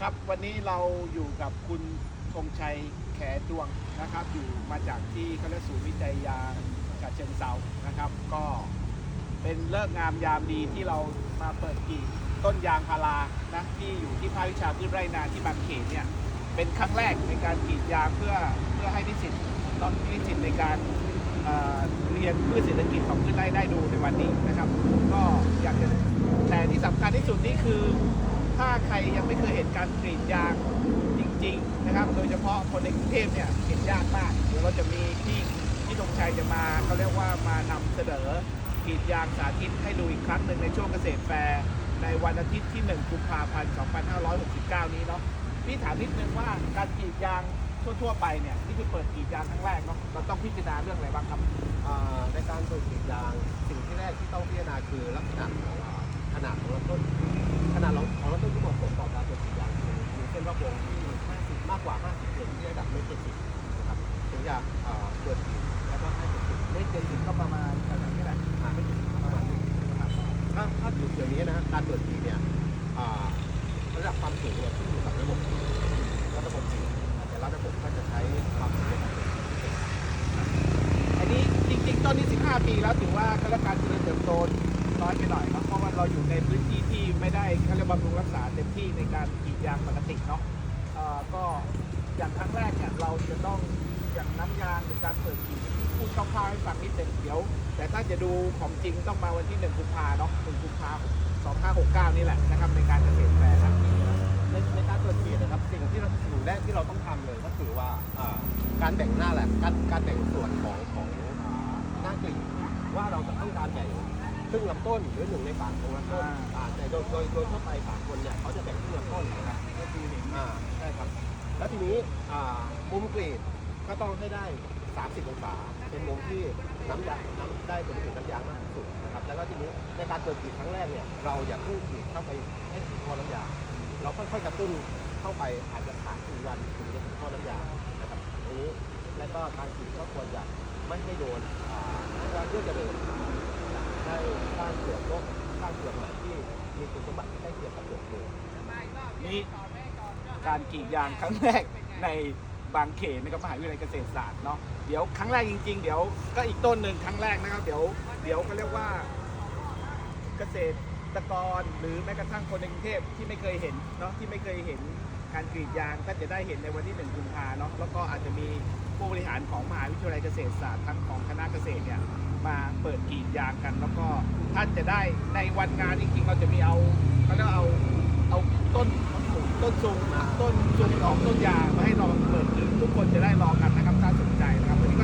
ครับวันนี้เราอยู่กับคุณธงชัยแขดวงนะครับ อยู่มาจากที่เขาเรียกศูนย์วิจัยยางกาเชิงเซานะครับ ก็เป็นเลิกงามยามดีที่เรามาเปิดกรีดต้นยางพารานะที่อยู่ที่ภาควิชาพืชไร่นาที่บางเขนเนี่ยเป็นครั้งแรกในการกรีดยางเพื่อเพื่อให้นิสิตน้องนิสิตในการเอ่อเรียนพืชเศรษฐกิจของพืชไร่ได้ดูในวันนี้นะครับ ก็อยากจะแต่ที่สำคัญที่สุดนี่คือ ถ้าใครยังไม่เคยเห็นการกรีดยางจริง ๆ นะครับ โดยเฉพาะคนในกรุงเทพเนี่ยเห็นยากมากเดี๋ยวเราจะมีที่ที่ธงชัยจะมาเขาเรียกว่ามานำเสนอกรีดยางสาธิตให้ดูอีกครั้งหนึ่งในช่วงเกษตรแฟร์ในวันอาทิตย์ที่ 1 กุมภาพันธ์ 2569 นี้เนาะพี่ถามนิดนึงว่าการกรีดยางทั่วๆไปเนี่ยที่คือเปิดกรีดยางครั้งแรกเนาะเราต้องพิจารณาเรื่องอะไรบ้างครับในการปลูกกรีดยางสิ่งที่แรกที่ต้องพิจารณาคือลักษณะของขนาดของลำต้น ถ้าถ้าอยู่อย่างนี้นะการเกิดกรีดเนี่ยระดับความสูงเนี่ยขึ้นอยู่กับระบบระระบบกรีดแต่ละระบบก็จะใช้ความสูงในการเกิดกรีดอันนี้จริงๆต้นนี้ 15 ปีแล้วถือว่าเขารการเจริญเติบโตน้อยไปหน่อยเนาะเพราะว่าเราอยู่ในพื้นที่ที่ไม่ได้เขาเรียกบำรุงรักษาเต็มที่ในการกรีดยางปกติเนาะก็อย่างครั้งแรกเนี่ยเราจะต้องางน้ำยางหรือการเปิดกรีดที่พูดคร่าวๆให้ฟังนิดหนึ่งเดี๋ยว แต่ถ้าจะดูของจริงต้องมาวันที่1กุมภาเนาะ1กุมภา2569 นี่แหละนะครับในการเกษตรแฟร์นะในในการตรวจเกียรตินะครับสิ่งที่เราสิ่งแรกที่เราต้องทำเลยก็คือว่าอ่าการแบ่งหน้าแหละการการแบ่งส่วนของของอ่าหน้ากลีบว่าเราจะต้องการแบ่งครึ่งลำต้นหรือหนึ่งในสามของลำต้นอ่าแต่โดยโดยโดยทั่วไปสาคนเนี่ยเขาจะแบ่งครึ่งลำต้นนะครับก็คือเห็นอ่าใช่ครับแล้วทีนี้อ่ามุมกรีด ก็ต้องให้ได้ 30องศาเป็นมุมที่น้ำยางน้ำได้เป็นถึงน้ำยางมากที่สุดนะครับแล้วก็ทีนี้ในการตรวจกรีดครั้งแรกเนี่ยเราอย่าเพุ่งกรีดเข้าไปให้ถึงท่อน้ำยางเราค่อยๆกระตุ้นเข้าไปอาจจะสามสี่วันถึงจะถึงท่อน้ำยานะครับอันนี้แล้วก็การฉีดก็ควรจะไม่ให้โดนอ่าการเลือดจะเดินได้สร้างเปลือกนกสร้างเปลือกไหนที่มีคุณสมบัติที่ใกล้เคียงกับเปลือกเลยนี่การกรีดยางครั้งแรกใน บางเขนนะครับมหาวิทยาลัยเกษตรศาสตร์เนาะเดี๋ยวครั้งแรกจริง ๆ เดี๋ยวก็อีกต้นหนึ่งครั้งแรกนะครับ เดี๋ยวเดี๋ยวเขาเรียกว่าเกษตรกรหรือแม้กระทั่งคนในกรุงเทพที่ไม่เคยเห็นเนาะที่ไม่เคยเห็นการกรีดยางก็จะได้เห็นในวันที่หนึ่งกุมภาเนาะแล้วก็อาจจะมีผู้บริหารของมหาวิทยาลัยเกษตรศาสตร์ทั้งของคณะเกษตรเนี่ยมาเปิดกรีดยางกัน แล้วก็ท่านจะได้ในวันงานจริงๆเราจะมีเอาเขาเรียกเอาเอาต้น ต้นสูงต้นจุดของต้นยางมาให้ลองเปิดดึงทุกคนจะได้รอกันนะครับถ้าสนใจนะครับ